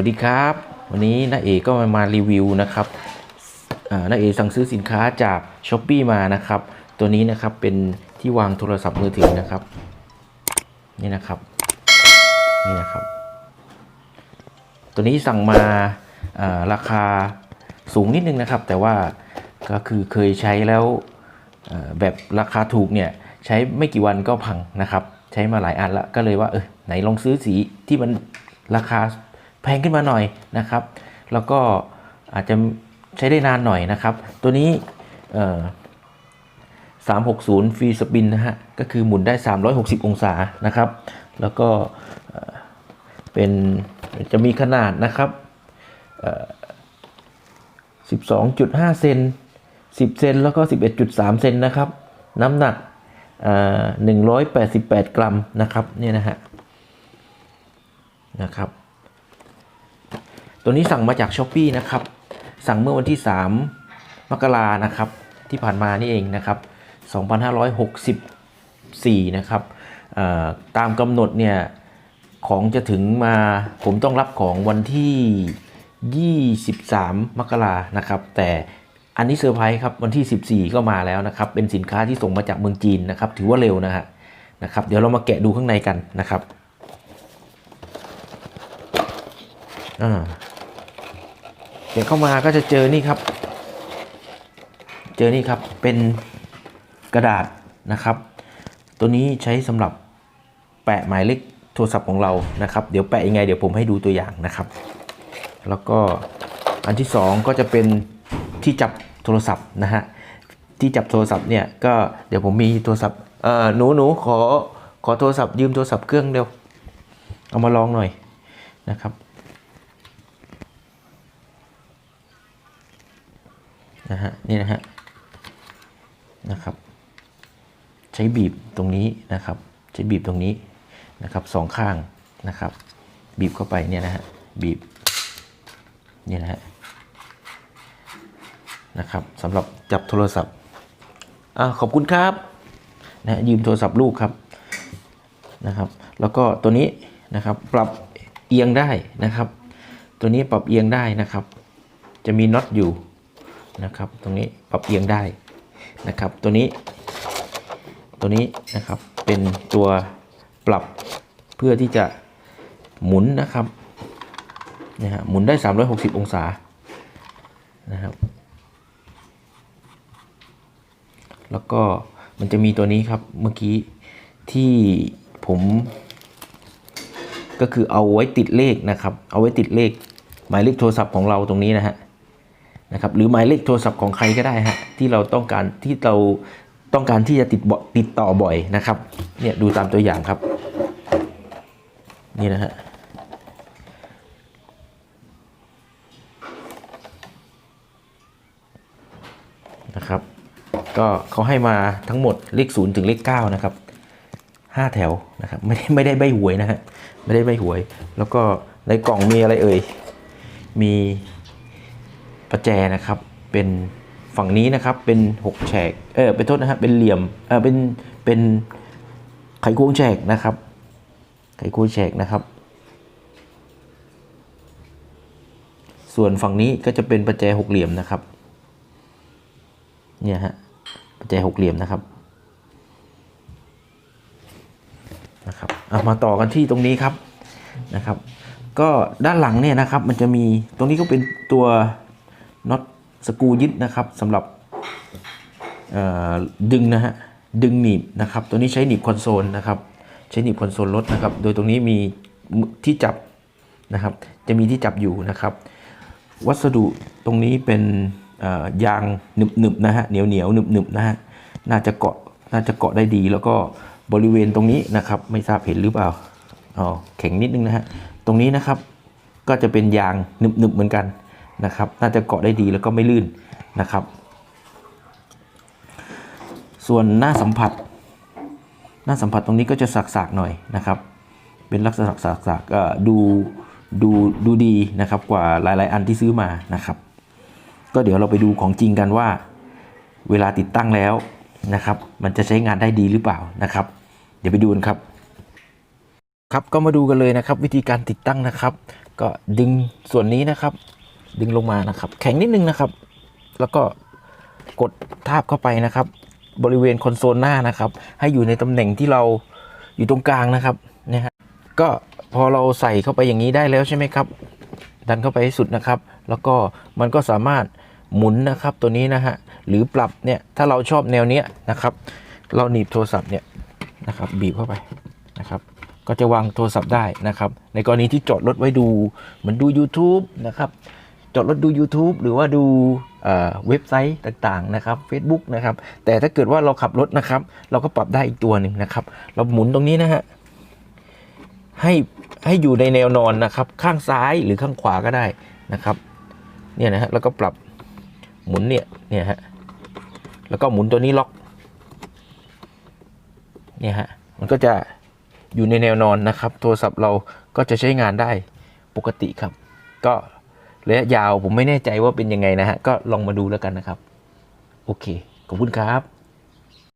วัสดีครับ วันนี้น้าเอกก็มามารีวิวนะครับน้าเอกสั่งซื้อสินค้าจาก s h อ p e e มานะครับ ตัวนี้นะครับเป็นที่วางโทรศัพท์มือถือนะครับ นี่นะครับ นี่นะครับ ตัวนี้สั่งมาาราคาสูงนิดนึงนะครับ แต่ว่าก็คือเคยใช้แล้วแบบราคาถูกเนี่ยใช้ไม่กี่วันก็พังนะครับ ใช้มาหลายอันแล้วก็เลยว่าเออไหนลองซื้อสีที่มันราคา แพงขึ้นมาหน่อยนะครับ แล้วก็อาจจะใช้ได้นานหน่อยนะครับ ตัวนี้360ฟรีสปินนะฮะ ก็คือหมุนได้ 360 องศานะครับ แล้วก็เป็นจะมีขนาดนะครับ12.5 เซน 10 เซน แล้วก็ 11.3 เซนนะครับ น้ำหนักเอ่อ188 กรัมนะครับ เนี่ยนะฮะ นะครับ ตัวนี้สั่งมาจาก s h อ p e e นะครับ สั่งเมื่อวันที่ 3 มกรานะครับ ที่ผ่านมานี่เองนะครับ 2564 นะครับตามกำหนดเนี่ย ของจะถึงมาผมต้องรับของวันที่ 23 มกรานะครับ แต่อันนี้เซอร์ไพรส์ครับ วันที่ 14 ก็มาแล้วนะครับ เป็นสินค้าที่ส่งมาจากเมืองจีนนะครับ ถือว่าเร็วนะฮะนะครับ เดี๋ยวเรามาแกะดูข้างในกันนะครับ อ่า แกะเข้ามาก็จะเจอนี่ครับ เจอนี่ครับเป็นกระดาษนะครับ ตัวนี้ใช้สำหรับแปะหมายเลขโทรศัพท์ของเรานะครับ เดี๋ยวแปะยังไงเดี๋ยวผมให้ดูตัวอย่างนะครับ แล้วก็อันที่สองก็จะเป็นที่จับโทรศัพท์นะฮะที่จับโทรศัพท์เนี่ยก็เดี๋ยวผมมีโทรศัพท์เอ่อหนูหนูขอขอโทรศัพท์ยืมโทรศัพท์เครื่องเดียวเอามาลองหน่อยนะครับ นะฮะนี่นะฮะนะครับ ใช้บีบตรงนี้นะครับ ใช้บีบตรงนี้นะครับสองข้างนะครับ บีบเข้าไปเนี่ยนะฮะบีบเนี่ยนะฮะนะครับสำหรับจับโทรศัพท์อ่าขอบคุณครับนะยืมโทรศัพท์ลูกครับนะครับ แล้วก็ตัวนี้นะครับปรับเอียงได้นะครับ ตัวนี้ปรับเอียงได้นะครับ จะมีน็อตอยู่ นะครับ ตรงนี้ปรับเอียงได้นะครับ ตัวนี้ ตัวนี้นะครับเป็นตัวปรับเพื่อที่จะหมุนนะครับนะฮะหมุนได้ 360 องศานะครับ แล้วก็มันจะมีตัวนี้ครับเมื่อกี้ที่ผมก็คือเอาไว้ติดเลขนะครับ เอาไว้ติดเลข หมายเลขโทรศัพท์ของเราตรงนี้นะฮะ นะครับหรือหมายเลขโทรศัพท์ของใครก็ได้ฮะที่เราต้องการที่เราต้องการที่จะติดติดต่อบ่อยนะครับเนี่ยดูตามตัวอย่างครับนี่นะฮะนะครับ ก็เขาให้มาทั้งหมดเลขศูนย์ถึงเลขเก้านะครับห้าแถวนะครับไม่ได้ไม่ได้ใบหวยนะฮะไม่ได้ใบหวย แล้วก็ในกล่องมีอะไรเอ่ยมี ประแจนะครับ เป็นฝั่งนี้นะครับเป็นหกแฉกเออเป็นโทษนะครับเป็นเหลี่ยมเออเป็นเป็นไขควงแฉกนะครับ ไขควงแฉกนะครับ ส่วนฝั่งนี้ก็จะเป็นประแจหกเหลี่ยมนะครับเนี่ยฮะประแจหกเหลี่ยมนะครับนะครับเอามาต่อกันที่ตรงนี้ครับนะครับ ก็ด้านหลังเนี่ยนะครับมันจะมีตรงนี้ก็เป็นตัว น็อตสกูยึดนะครับสำหรับดึงนะฮะดึงหนีบนะครับ ตัวนี้ใช้หนีบคอนโซลนะครับ ใช้หนีบคอนโซลรถนะครับ โดยตรงนี้มีที่จับนะครับ จะมีที่จับอยู่นะครับ วัสดุตรงนี้เป็นยางหนึบๆนะฮะเหนียวเหนียวหนึบๆนะฮะน่าจะเกาะน่าจะเกาะได้ดี แล้วก็บริเวณตรงนี้นะครับ ไม่ทราบเห็นหรือเปล่าอ๋อแข็งนิดนึงนะฮะตรงนี้นะครับ ก็จะเป็นยางหนึบๆเหมือนกัน นะครับ น่าจะเกาะได้ดีแล้วก็ไม่ลื่นนะครับ ส่วนหน้าสัมผัส หน้าสัมผัสตรงนี้ก็จะสักๆหน่อยนะครับ เป็นลักษณะสักๆก็ดูดูดูดีนะครับกว่าหลาย ๆ อันที่ซื้อมานะครับ ก็เดี๋ยวเราไปดูของจริงกันว่า เวลาติดตั้งแล้วนะครับ มันจะใช้งานได้ดีหรือเปล่านะครับ เดี๋ยวไปดูกันครับ ครับก็มาดูกันเลยนะครับ วิธีการติดตั้งนะครับ ก็ดึงส่วนนี้นะครับ ดึงลงมานะครับ แข็งนิดนึงนะครับ แล้วก็กดทาบเข้าไปนะครับ บริเวณคอนโซลหน้านะครับ ให้อยู่ในตำแหน่งที่เราอยู่ตรงกลางนะครับนะฮะก็พอเราใส่เข้าไปอย่างนี้ได้แล้วใช่ไหมครับ ดันเข้าไปให้สุดนะครับ แล้วก็มันก็สามารถหมุนนะครับตัวนี้นะฮะหรือปรับเนี่ยถ้าเราชอบแนวเนี้ยนะครับ เราหนีบโทรศัพท์เนี่ยนะครับบีบเข้าไปนะครับก็จะวางโทรศัพท์ได้นะครับ ในกรณีที่จอดรถไว้ดูเหมือนดู YouTube นะครับ จอดรถดู YouTube หรือว่าดูเว็บไซต์ต่างๆนะครับ Facebook นะครับ แต่ถ้าเกิดว่าเราขับรถนะครับ เราก็ปรับได้อีกตัวหนึ่งนะครับ เราหมุนตรงนี้นะฮะให้ให้อยู่ในแนวนอนนะครับ ข้างซ้ายหรือข้างขวาก็ได้นะครับ เนี่ยนะฮะแล้วก็ปรับหมุนเนี่ยเนี่ยฮะแล้วก็หมุนตัวนี้ล็อกเนี่ยฮะมันก็จะอยู่ในแนวนอนนะครับ โทรศัพท์เราก็จะใช้งานได้ปกติครับ ก็ ระยะยาวผมไม่แน่ใจว่าเป็นยังไงนะฮะก็ลองมาดูแล้วกันนะครับ โอเคขอบคุณครับ